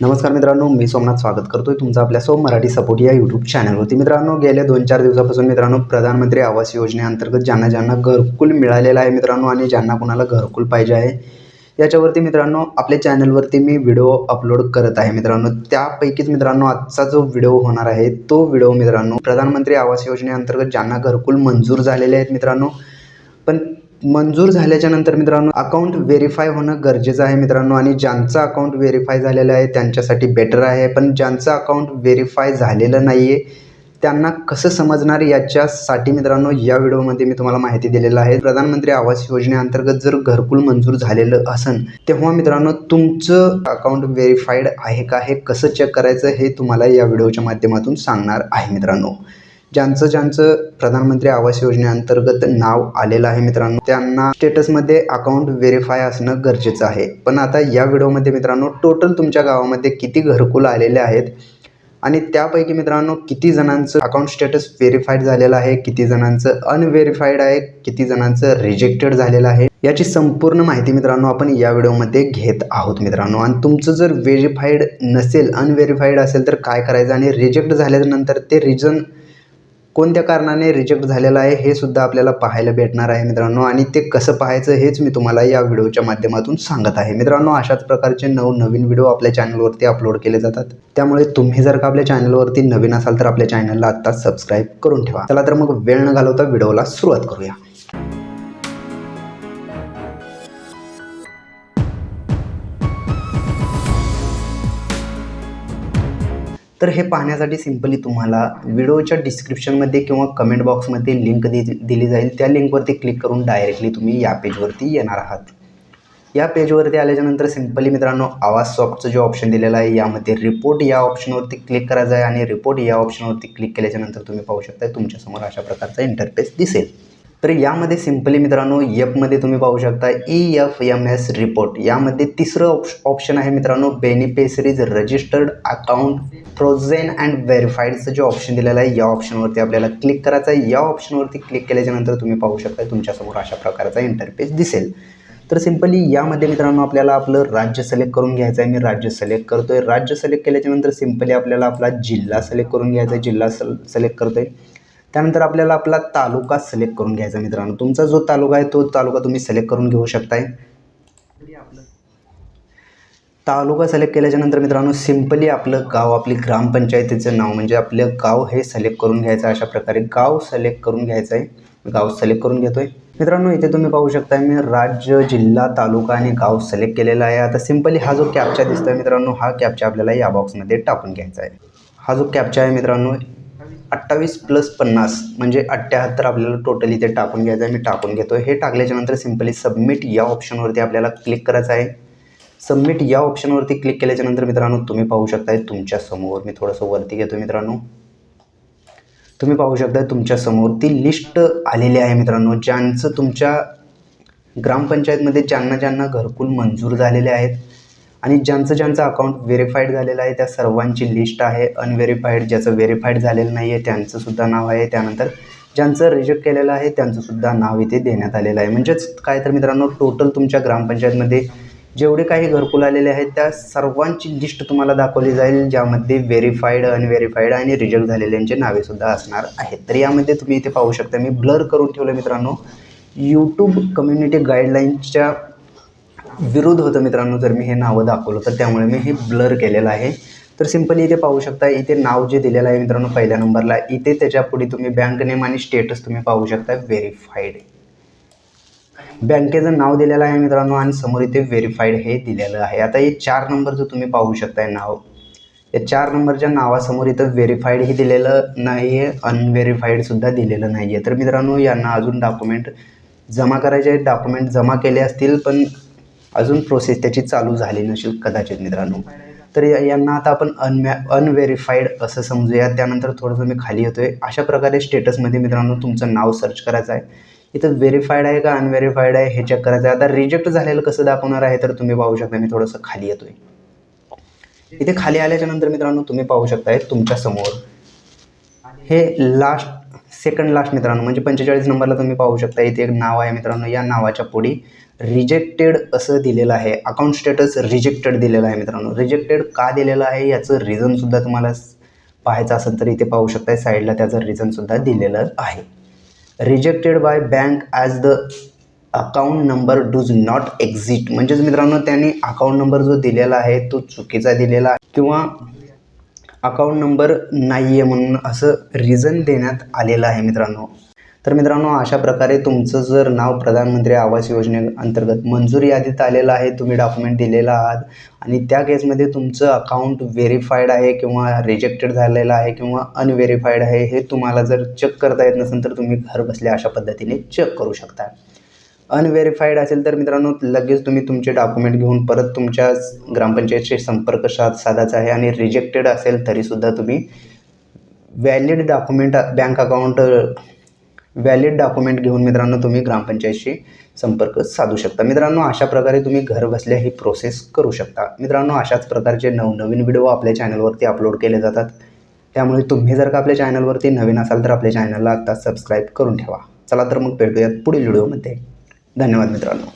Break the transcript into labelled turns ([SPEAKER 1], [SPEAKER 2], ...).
[SPEAKER 1] नमस्कार मित्रांनो मी सोमनाथ स्वागत करतोय तुमचं आपल्या सोम मराठी सपोर्ट या यूट्यूब चॅनलवरती मित्रांनो गेल्या दोन चार दिवसापासून मित्रांनो प्रधानमंत्री आवास योजनेअंतर्गत ज्यांना ज्यांना घरकुल मिळालेलं आहे मित्रांनो आणि ज्यांना कोणाला घरकुल पाहिजे आहे याच्यावरती मित्रांनो आपल्या चॅनलवरती मी व्हिडिओ अपलोड करत आहे मित्रांनो. त्यापैकीच मित्रांनो आजचा जो व्हिडिओ होणार आहे तो व्हिडिओ मित्रांनो प्रधानमंत्री आवास योजनेअंतर्गत ज्यांना घरकुल मंजूर झालेले आहेत मित्रांनो पण मंजूर झाल्याच्यानंतर मित्रांनो अकाउंट व्हेरीफाय होणं गरजेचं आहे मित्रांनो आणि ज्यांचं अकाउंट व्हेरीफाय झालेलं आहे त्यांच्यासाठी बेटर आहे. पण ज्यांचं अकाउंट व्हेरीफाय झालेलं नाही आहे त्यांना कसं समजणार याच्यासाठी मित्रांनो या व्हिडिओमध्ये मी तुम्हाला माहिती दिलेलं आहे. प्रधानमंत्री आवास योजनेअंतर्गत जर घरकुल मंजूर झालेलं असन तेव्हा मित्रांनो तुमचं अकाउंट व्हेरीफाईड आहे का? हे कसं चेक करायचं हे तुम्हाला या व्हिडिओच्या माध्यमातून सांगणार आहे मित्रांनो. ज्यांचं ज्यांचं प्रधानमंत्री आवास योजनेअंतर्गत नाव आलेलं आहे मित्रांनो त्यांना स्टेटसमध्ये अकाउंट व्हेरीफाय असणं गरजेचं आहे. पण आता या व्हिडिओमध्ये मित्रांनो टोटल तुमच्या गावामध्ये किती घरकुल आलेले आहेत? आणि त्यापैकी मित्रांनो किती जणांचं अकाउंट स्टेटस व्हेरीफाईड झालेलं आहे? किती जणांचं अनव्हेरीफाईड आहे? किती जणांचं रिजेक्टेड झालेलं आहे? याची संपूर्ण माहिती मित्रांनो आपण या व्हिडिओमध्ये घेत आहोत मित्रांनो. आणि तुमचं जर व्हेरीफाईड नसेल अनव्हेरीफाईड असेल तर काय करायचं? आणि रिजेक्ट झाल्यानंतर ते रिजन कोणत्या कारणाने रिजेक्ट झालेलं आहे हे सुद्धा आपल्याला पाहायला भेटणार आहे मित्रांनो. आणि ते कसं पाहायचं हेच मी तुम्हाला या व्हिडिओच्या माध्यमातून सांगत आहे. मित्रांनो अशाच प्रकारचे नवनवीन व्हिडिओ आपल्या चॅनलवरती अपलोड केले जातात. त्यामुळे तुम्ही जर का आपल्या चॅनलवरती नवीन असाल तर आपल्या चॅनलला आत्ताच सबस्क्राईब करून ठेवा. चला तर मग वेळ न घालवता व्हिडिओला सुरुवात करूया. तर हे पाहण्यासाठी सिम्पली तुम्हाला व्हिडिओच्या डिस्क्रिप्शनमध्ये किंवा कमेंट बॉक्समध्ये लिंक दि दिली जाईल. त्या लिंकवरती क्लिक करून डायरेक्टली तुम्ही या पेजवरती येणार आहात. या पेजवरती आल्याच्यानंतर सिम्पली मित्रांनो आवाज सॉफ्टचं जे ऑप्शन दिलेलं आहे यामध्ये रिपोर्ट या ऑप्शनवरती क्लिक करायचं आहे आणि रिपोर्ट या ऑप्शनवरती क्लिक केल्याच्यानंतर तुम्ही पाहू शकता तुमच्यासमोर अशा प्रकारचा इंटरफेस दिसेल. तर यामध्ये सिम्पली मित्रांनो एफमध्ये तुम्ही पाहू शकता E F M S report यामध्ये तिसरं ऑप्श ऑप्शन आहे मित्रांनो beneficiaries registered account frozen and व्हेरीफाईडचं जे ऑप्शन दिलेलं आहे या ऑप्शनवरती आपल्याला क्लिक करायचं आहे. या ऑप्शनवरती क्लिक केल्याच्यानंतर तुम्ही पाहू शकता तुमच्यासमोर अशा प्रकारचा इंटरफेस दिसेल. तर सिम्पली यामध्ये मित्रांनो आपल्याला आपलं राज्य सिलेक्ट करून घ्यायचं आहे. मी राज्य सिलेक्ट करतो आहे राज्य सिलेक्ट केल्याच्यानंतर सिम्पली आपल्याला आपला जिल्हा सिलेक्ट करून घ्यायचा आहे. जिल्हा सिलेक्ट करतो आहे त्यानंतर आपल्याला आपला तालुका सिलेक्ट करून घ्यायचा मित्रांनो. तुमचा जो तालुका आहे तो तालुका तुम्ही सिलेक्ट करून घेऊ शकताय. तालुका सिलेक्ट केल्याच्यानंतर मित्रांनो सिम्पली आपलं गाव आपली ग्रामपंचायतीचं नाव म्हणजे आपलं गाव हे सिलेक्ट करून घ्यायचं आहे. अशा प्रकारे गाव सिलेक्ट करून घ्यायचं आहे. गाव सिलेक्ट करून घेतोय. मित्रांनो इथे तुम्ही पाहू शकता मी राज्य जिल्हा तालुका आणि गाव सिलेक्ट केलेला आहे. आता सिम्पली हा जो कॅपचा दिसतोय मित्रांनो हा कॅपचा आपल्याला या बॉक्समध्ये टाकून घ्यायचा आहे. हा जो कॅपचा आहे मित्रांनो अठ्ठावीस प्लस पन्नास म्हणजे अठ्ठ्याहत्तर आपल्याला टोटल इथे टाकून घ्यायचं आहे. मी टाकून घेतो हे टाकल्याच्यानंतर सिम्पली सबमिट या ऑप्शनवरती आपल्याला क्लिक करायचं आहे. सबमिट या ऑप्शनवरती क्लिक केल्याच्यानंतर मित्रांनो तुम्ही पाहू शकताय तुमच्यासमोर मी थोडंसं वरती घेतो मित्रांनो. तुम्ही पाहू शकता तुमच्यासमोर ती लिस्ट आलेली आहे मित्रांनो ज्यांचं तुमच्या ग्रामपंचायतमध्ये ज्यांना ज्यांना घरकुल मंजूर झालेले आहेत आणि ज्यांचं ज्यांचं अकाउंट व्हेरीफाईड झालेलं आहे त्या सर्वांची लिस्ट आहे अनव्हेरीफाईड ज्याचं व्हेरीफाईड झालेलं नाही आहे त्यांचंसुद्धा नाव आहे. त्यानंतर ज्यांचं रिजेक्ट केलेलं आहे त्यांचंसुद्धा नाव इथे देण्यात आलेलं आहे. म्हणजेच काय तर मित्रांनो टोटल तुमच्या ग्रामपंचायतमध्ये जेवढे काही घरकुल आलेले आहेत त्या सर्वांची लिस्ट तुम्हाला दाखवली जाईल ज्यामध्ये व्हेरीफाईड अनव्हेरीफाईड आणि रिजेक्ट झालेल्यांचे नावेसुद्धा असणार आहेत. तर यामध्ये तुम्ही इथे पाहू शकता मी ब्लर करून ठेवलं मित्रांनो. यूट्यूब कम्युनिटी गाईडलाईन्सच्या विरोध होतं मित्रांनो जर मी हे नावं दाखवलं तर त्यामुळे मी हे ब्लर केलेलं आहे. तर सिम्पली इथे पाहू शकता इथे नाव जे दिलेलं आहे मित्रांनो पहिल्या नंबरला इथे त्याच्या पुढे तुम्ही बँक नेम आणि स्टेटस तुम्ही पाहू शकता व्हेरीफाईड बँकेचं नाव दिलेलं आहे मित्रांनो आणि समोर इथे व्हेरीफाईड हे दिलेलं आहे. आता हे चार नंबर जो तुम्ही पाहू शकताय नाव या चार नंबरच्या नावासमोर इथं व्हेरीफाईड हे दिलेलं नाही आहे अनव्हेरीफाईडसुद्धा दिलेलं नाही आहे तर मित्रांनो यांना अजून डॉक्युमेंट जमा करायचे आहेत. डॉक्युमेंट जमा केले असतील पण अजून प्रोसेस त्याची चालू झाली नसेल कदाचित मित्रांनो. तर या- यांना आता आपण अनव्या अनव्हेरीफाईड असं समजूया त्यानंतर थोडंसं मी खाली येतोय. अशा प्रकारे स्टेटसमध्ये मित्रांनो तुमचं नाव सर्च करायचं आहे. इथं व्हेरीफाईड आहे का अनव्हेरीफाईड आहे हे चेक करायचं आहे. आता रिजेक्ट झालेलं कसं दाखवणार आहे तर तुम्ही पाहू शकता. मी थोडंसं खाली येतोय. इथे खाली आल्याच्यानंतर मित्रांनो तुम्ही पाहू शकताय तुमच्यासमोर. हे लास्ट सेकंड लास्ट मित्रांनो म्हणजे पंचेचाळीस नंबरला तुम्ही पाहू शकता इथे एक नाव आहे मित्रांनो या नावाच्या पुढे रिजेक्टेड असं दिलेलं आहे. अकाउंट स्टेटस रिजेक्टेड दिलेलं आहे मित्रांनो. रिजेक्टेड का दिलेलं आहे याचं रिझनसुद्धा तुम्हाला पाहायचं असेल तर इथे पाहू शकताय साईडला त्याचं रिझनसुद्धा दिलेलं आहे. Rejected by bank as the account number does not exist म्हणजेच मित्रांनो त्यांनी अकाउंट नंबर जो दिलेला आहे तो चुकीचा दिलेला आहे. किंवा अकाउंट नंबर नाही आहे म्हणून असं रिझन देण्यात आलेलं आहे मित्रांनो. तर मित्रांनो अशा प्रकारे तुमचं जर नाव प्रधानमंत्री आवास योजनेअंतर्गत मंजुरी यादीत आलेलं आहे तुम्ही डॉक्युमेंट दिलेलं आहात आणि त्या केसमध्ये तुमचं अकाउंट व्हेरीफाईड आहे किंवा रिजेक्टेड झालेलं आहे किंवा अनव्हेरीफाईड आहे हे तुम्हाला जर चेक करता येत नसेल तर तुम्ही घर बसल्या अशा पद्धतीने चेक करू शकता. अनव्हेरीफाईड असेल तर मित्रांनो लगेच तुम्ही तुमचे डॉक्युमेंट घेऊन परत तुमच्या ग्रामपंचायतशी संपर्क साध साधायचा आहे आणि रिजेक्टेड असेल तरीसुद्धा तुम्ही valid document bank account valid document घेऊन मित्रांनो तुम्ही ग्रामपंचायतशी संपर्क साधू शकता. मित्रांनो अशा प्रकारे तुम्ही घर बसल्या ही प्रोसेस करू शकता. मित्रांनो अशाच प्रकारचे नवनवीन व्हिडिओ आपल्या चॅनलवरती अपलोड केले जातात. त्यामुळे तुम्ही जर का आपल्या चॅनलवरती नवीन असाल तर आपल्या चॅनलला आत्ता सबस्क्राईब करून ठेवा. चला तर मग भेटूयात पुढील व्हिडिओमध्ये धन्यवाद मित्रांनो.